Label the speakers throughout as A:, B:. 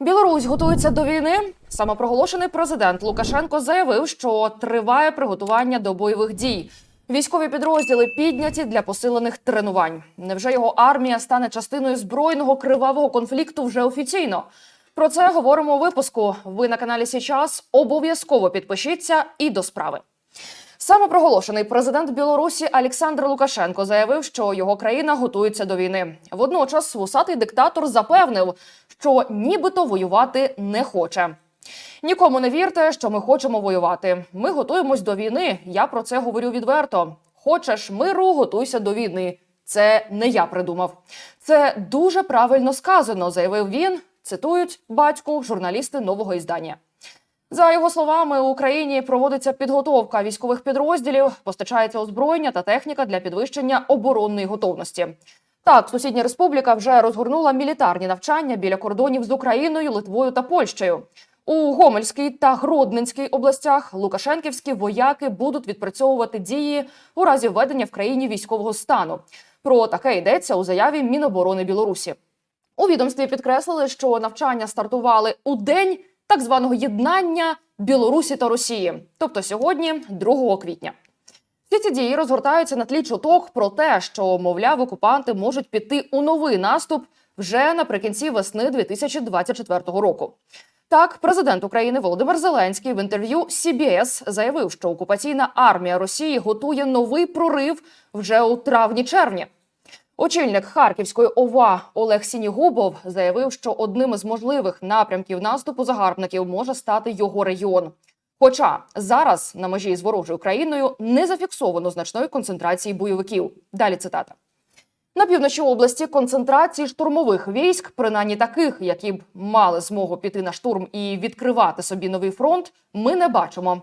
A: Білорусь готується до війни. Самопроголошений президент Лукашенко заявив, що триває приготування до бойових дій. Військові підрозділи підняті для посилених тренувань. Невже його армія стане частиною збройного кривавого конфлікту вже офіційно? Про це говоримо у випуску. Ви на каналі Січас. Обов'язково підпишіться і до справи. Самопроголошений президент Білорусі Олександр Лукашенко заявив, що його країна готується до війни. Водночас вусатий диктатор запевнив, що нібито воювати не хоче. Нікому не вірте, що ми хочемо воювати. Ми готуємось до війни. Я про це говорю відверто. Хочеш миру, готуйся до війни. Це не я придумав. Це дуже правильно сказано, заявив він. Цитують батьку журналісти нового іздання. За його словами, у Україні проводиться підготовка військових підрозділів, постачається озброєння та техніка для підвищення оборонної готовності. Так, сусідня республіка вже розгорнула мілітарні навчання біля кордонів з Україною, Литвою та Польщею. У Гомельській та Гродненській областях Лукашенківські вояки будуть відпрацьовувати дії у разі введення в країні військового стану. Про таке йдеться у заяві Міноборони Білорусі. У відомстві підкреслили, що навчання стартували у день так званого єднання Білорусі та Росії, тобто сьогодні, 2 квітня. Всі ці дії розгортаються на тлі чуток про те, що, мовляв, окупанти можуть піти у новий наступ вже наприкінці весни 2024 року. Так, президент України Володимир Зеленський в інтерв'ю CBS заявив, що окупаційна армія Росії готує новий прорив вже у травні-червні. Очільник Харківської ОВА Олег Сінігубов заявив, що одним із можливих напрямків наступу загарбників може стати його регіон. Хоча зараз на межі з ворожою країною не зафіксовано значної концентрації бойовиків. Далі цитата. На півночі області концентрації штурмових військ, принаймні таких, які б мали змогу піти на штурм і відкривати собі новий фронт, ми не бачимо.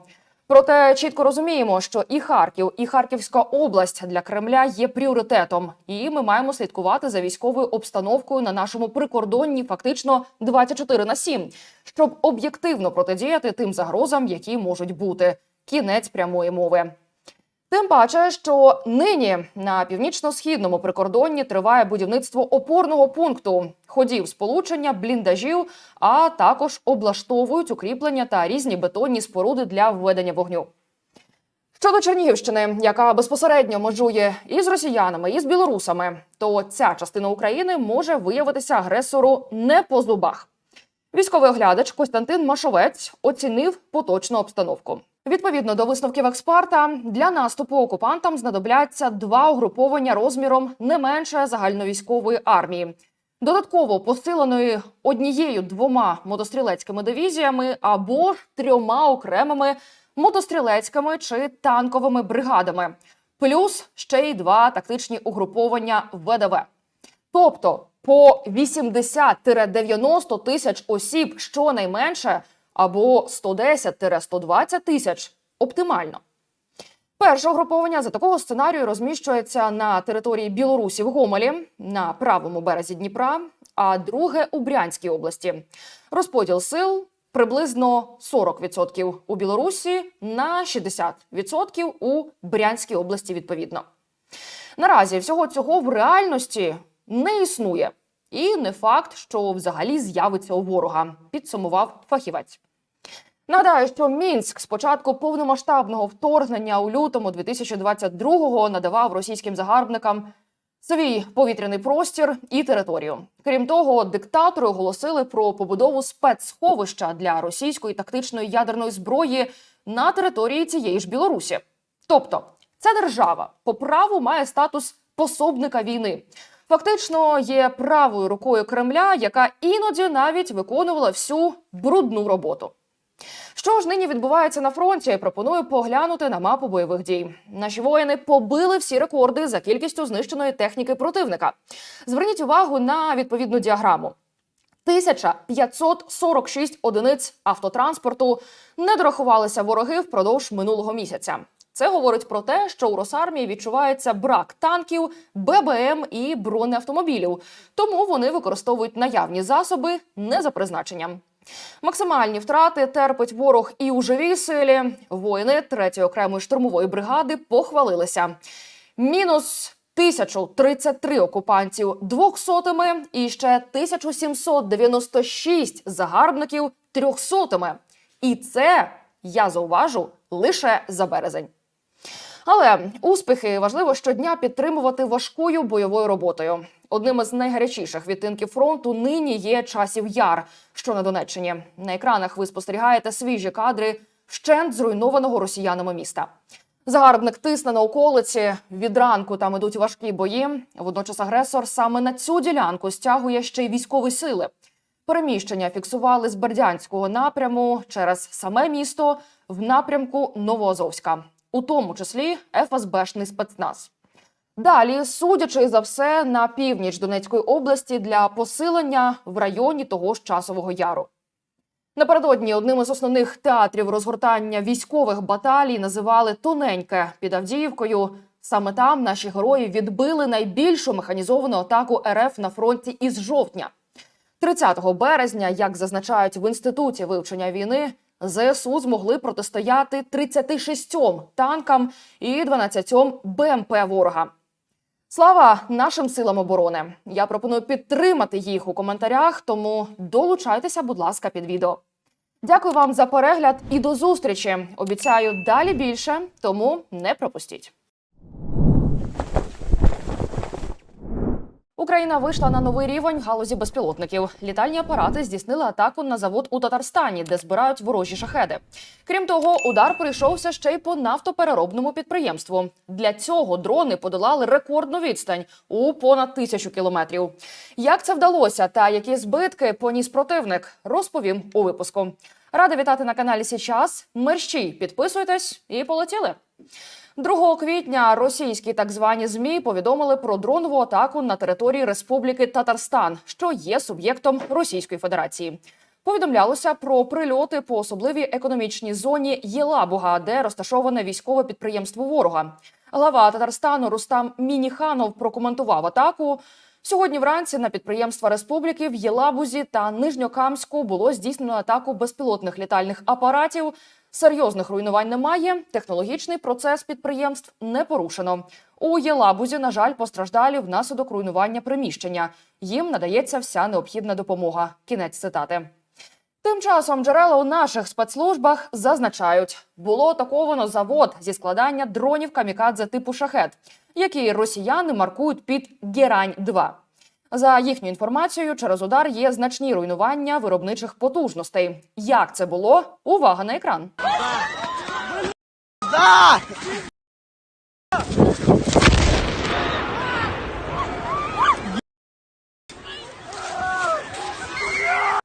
A: Проте чітко розуміємо, що і Харків, і Харківська область для Кремля є пріоритетом, і ми маємо слідкувати за військовою обстановкою на нашому прикордонні фактично 24 на 7, щоб об'єктивно протидіяти тим загрозам, які можуть бути. Кінець прямої мови. Тим паче, що нині на північно-східному прикордонні триває будівництво опорного пункту, ходів сполучення, бліндажів, а також облаштовують укріплення та різні бетонні споруди для введення вогню. Щодо Чернігівщини, яка безпосередньо межує і з росіянами, і з білорусами, то ця частина України може виявитися агресору не по зубах. Військовий оглядач Костянтин Машовець оцінив поточну обстановку. Відповідно до висновків експерта, для наступу окупантам знадобляться два угруповання розміром не менше загальновійськової армії, додатково посиленої однією двома мотострілецькими дивізіями або трьома окремими мотострілецькими чи танковими бригадами, плюс ще й два тактичні угруповання ВДВ. Тобто по 80-90 тисяч осіб щонайменше або 110-120 тисяч оптимально. Перше угруповання за такого сценарію розміщується на території Білорусі в Гомелі на правому березі Дніпра, а друге у Брянській області. Розподіл сил приблизно 40% у Білорусі на 60% у Брянській області. Відповідно, наразі всього цього в реальності не існує, і не факт, що взагалі з'явиться у ворога. Підсумував фахівець. Нагадаю, що мінськ з початку повномасштабного вторгнення у лютому 2022-го надавав російським загарбникам свій повітряний простір і територію. Крім того, диктатори оголосили про побудову спецсховища для російської тактичної ядерної зброї на території цієї ж Білорусі. Тобто, ця держава по праву має статус пособника війни. Фактично є правою рукою Кремля, яка іноді навіть виконувала всю брудну роботу. Що ж нині відбувається на фронті? Пропоную поглянути на мапу бойових дій. Наші воїни побили всі рекорди за кількістю знищеної техніки противника. Зверніть увагу на відповідну діаграму. 1546 одиниць автотранспорту не дорахувалися вороги впродовж минулого місяця. Це говорить про те, що у Росармії відчувається брак танків, ББМ і бронеавтомобілів, тому вони використовують наявні засоби не за призначенням. Максимальні втрати терпить ворог і у живій силі. Воїни 3-ї окремої штурмової бригади похвалилися. Мінус 1033 окупантів двохсотими і ще 1796 загарбників трьохсотими. І це я зауважу лише за березень. Але успіхи важливо щодня підтримувати важкою бойовою роботою. Одним із найгарячіших відтинків фронту нині є часів яр, що на Донеччині. На екранах ви спостерігаєте свіжі кадри вщент зруйнованого росіянами міста. Загарбник тисне на околиці. Від ранку там ідуть важкі бої. Водночас агресор саме на цю ділянку стягує ще й військові сили. Переміщення фіксували з Бердянського напряму через саме місто в напрямку Новоазовська, у тому числі ФСБшний спецназ. Далі, судячи за все, на північ Донецької області для посилення в районі того ж часового яру. Напередодні одним із основних театрів розгортання військових баталій називали Тоненьке під Авдіївкою. Саме там наші герої відбили найбільшу механізовану атаку РФ на фронті із жовтня. 30 березня, як зазначають в інституті вивчення війни, ЗСУ змогли протистояти 36 танкам і 12 БМП ворога. Слава нашим силам оборони! Я пропоную підтримати їх у коментарях, тому долучайтеся, будь ласка, під відео. Дякую вам за перегляд і до зустрічі. Обіцяю далі більше, тому не пропустіть. Україна вийшла на новий рівень галузі безпілотників. Літальні апарати здійснили атаку на завод у Татарстані, де збирають ворожі шахеди. Крім того, удар прийшовся ще й по нафтопереробному підприємству. Для цього дрони подолали рекордну відстань у понад тисячу кілометрів. Як це вдалося та які збитки поніс противник, розповім у випуску. Рада вітати на каналі Січас. Мерщій, підписуйтесь і полетіли. 2 квітня російські так звані змі повідомили про дронову атаку на території Республіки Татарстан, що є суб'єктом Російської Федерації. Повідомлялося про прильоти по особливій економічній зоні Єлабуга, де розташоване військове підприємство ворога. Глава Татарстану Рустам Мініханов прокоментував атаку. Сьогодні вранці на підприємства республіки в Єлабузі та Нижньокамську було здійснено атаку безпілотних літальних апаратів. Серйозних руйнувань немає. Технологічний процес підприємств не порушено. У Єлабузі, на жаль, постраждалі внаслідок руйнування приміщення. Їм надається вся необхідна допомога. Кінець цитати. Тим часом джерела у наших спецслужбах зазначають, було атаковано завод зі складання дронів камікадзе типу шахет, які росіяни маркують під Герань 2 за їхню інформацією, через удар є значні руйнування виробничих потужностей. Як це було? Увага на екран.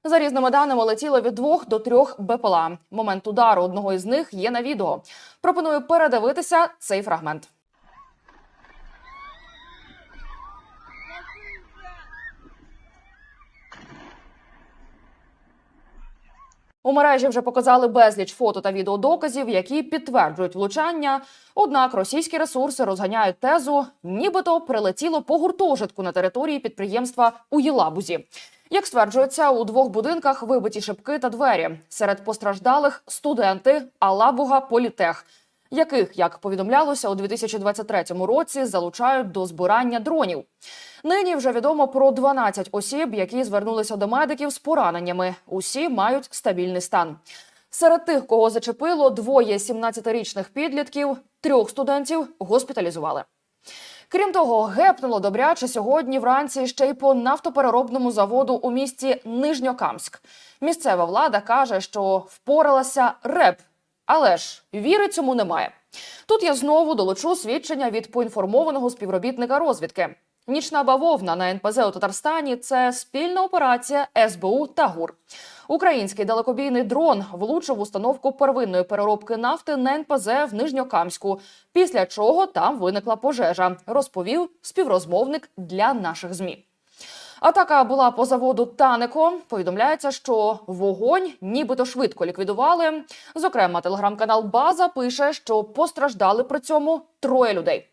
A: За різними даними летіло від двох до трьох БПЛА. Момент удару одного із них є на відео. Пропоную передивитися цей фрагмент. У мережі вже показали безліч фото та відеодоказів, які підтверджують влучання. Однак російські ресурси розганяють тезу, нібито прилетіло по гуртожитку на території підприємства у Єлабузі. Як стверджується, у двох будинках вибиті шибки та двері. Серед постраждалих студенти Алабуга Політех, яких, як повідомлялося, у 2023 році залучають до збирання дронів. Нині вже відомо про 12 осіб, які звернулися до медиків з пораненнями. Усі мають стабільний стан. Серед тих, кого зачепило, двоє 17-річних підлітків, трьох студентів госпіталізували. Крім того, гепнуло добряче сьогодні вранці ще й по нафтопереробному заводу у місті Нижньокамськ. Місцева влада каже, що впоралася РЕП, але ж віри цьому немає. Тут я знову долучу свідчення від поінформованого співробітника розвідки. Нічна бавовна на НПЗ у Татарстані це спільна операція СБУ та ГУР. Український далекобійний дрон влучив установку первинної переробки нафти на НПЗ в Нижньокамську, після чого там виникла пожежа, розповів співрозмовник для наших змі. Атака була по заводу Танеко. Повідомляється, що вогонь нібито швидко ліквідували. Зокрема, телеграм-канал База пише, що постраждали при цьому троє людей.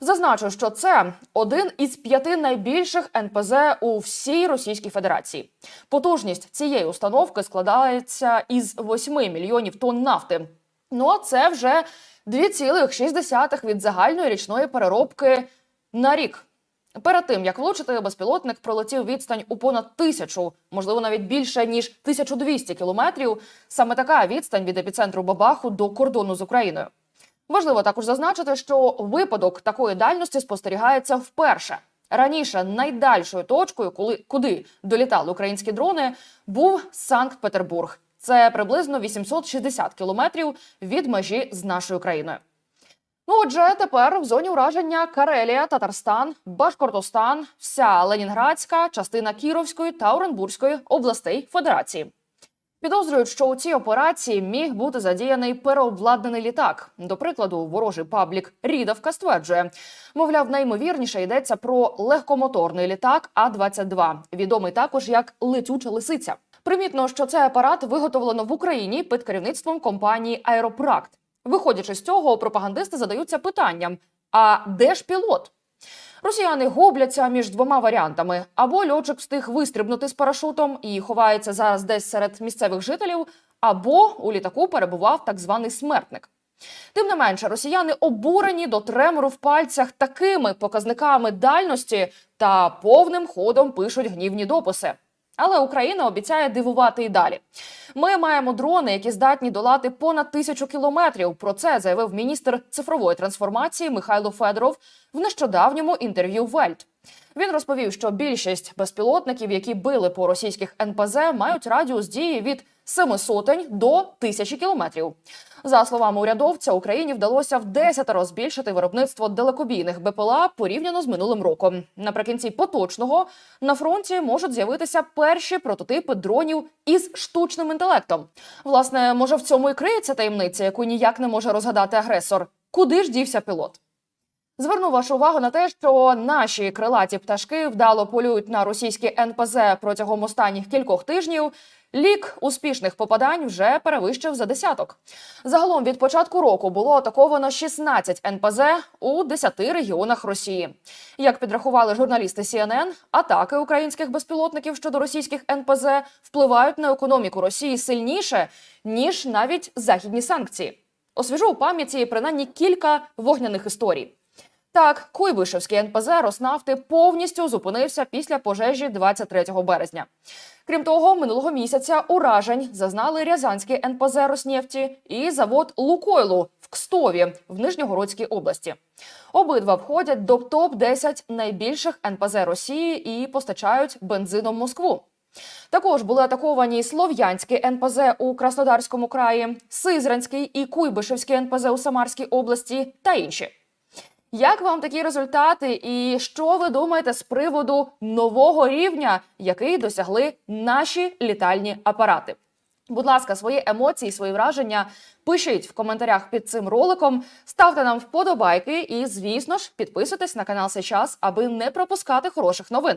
A: Зазначу, що це один із п'яти найбільших НПЗ у всій Російській Федерації. Потужність цієї установки складається із 8 мільйонів тонн нафти. Ну а це вже 2,6 від загальної річної переробки на рік. Перед тим як влучити, безпілотник пролетів відстань у понад тисячу, можливо, навіть більше ніж 1200 кілометрів. Саме така відстань від епіцентру Бабаху до кордону з Україною. Важливо також зазначити, що випадок такої дальності спостерігається вперше. Раніше найдальшою точкою, коли куди долітали українські дрони, був Санкт-Петербург. Це приблизно 860 кілометрів від межі з нашою країною. Ну, отже, тепер в зоні ураження Карелія, Татарстан, Башкортостан, вся Ленінградська, частина Кіровської та Оренбурзької областей Федерації. Підозрюють, що у цій операції міг бути задіяний переобладнаний літак. До прикладу, ворожий паблік Рідавка стверджує, мовляв, найімовірніше йдеться про легкомоторний літак А-22, відомий також як летюча лисиця. Примітно, що цей апарат виготовлено в Україні під керівництвом компанії Аеропракт. Виходячи з цього, пропагандисти задаються питанням: а де ж пілот? Росіяни губляться між двома варіантами: або льотчик встиг вистрибнути з парашутом і ховається зараз десь серед місцевих жителів, або у літаку перебував так званий смертник. Тим не менше, росіяни обурені до тремору в пальцях такими показниками дальності та повним ходом пишуть гнівні дописи. Але Україна обіцяє дивувати і далі. Ми маємо дрони, які здатні долати понад тисячу кілометрів. Про це заявив міністр цифрової трансформації Михайло Федоров в нещодавньому інтерв'ю Вельт. Він розповів, що більшість безпілотників, які били по російських НПЗ, мають радіус дії від семи сотень до тисячі кілометрів. За словами урядовця, Україні вдалося в десятеро збільшити виробництво далекобійних БПЛА порівняно з минулим роком. Наприкінці поточного на фронті можуть з'явитися перші прототипи дронів із штучним інтелектом. Власне, може в цьому і криється таємниця, яку ніяк не може розгадати агресор. Куди ж дівся пілот? Зверну вашу увагу на те, що наші крилаті пташки вдало полюють на російські НПЗ протягом останніх кількох тижнів. Лік успішних попадань вже перевищив за десяток. Загалом від початку року було атаковано 16 НПЗ у 10 регіонах Росії. Як підрахували журналісти CNN, атаки українських безпілотників щодо російських НПЗ впливають на економіку Росії сильніше ніж навіть західні санкції. Освіжу у пам'яті принаймні кілька вогняних історій. Так, Куйбишевський НПЗ Роснафти повністю зупинився після пожежі 23 березня. Крім того, минулого місяця уражень зазнали Рязанський НПЗ Роснефті і завод Лукойлу в Кстові в Нижньогородській області. Обидва входять до топ 10 найбільших НПЗ Росії і постачають бензином Москву. Також були атаковані Слов'янський НПЗ у Краснодарському краї, Сизранський і Куйбишевський НПЗ у Самарській області та інші. Як вам такі результати, і що ви думаєте з приводу нового рівня, який досягли наші літальні апарати? Будь ласка, свої емоції, свої враження пишіть в коментарях під цим роликом, ставте нам вподобайки і, звісно ж, підписуйтесь на канал сейчас, аби не пропускати хороших новин.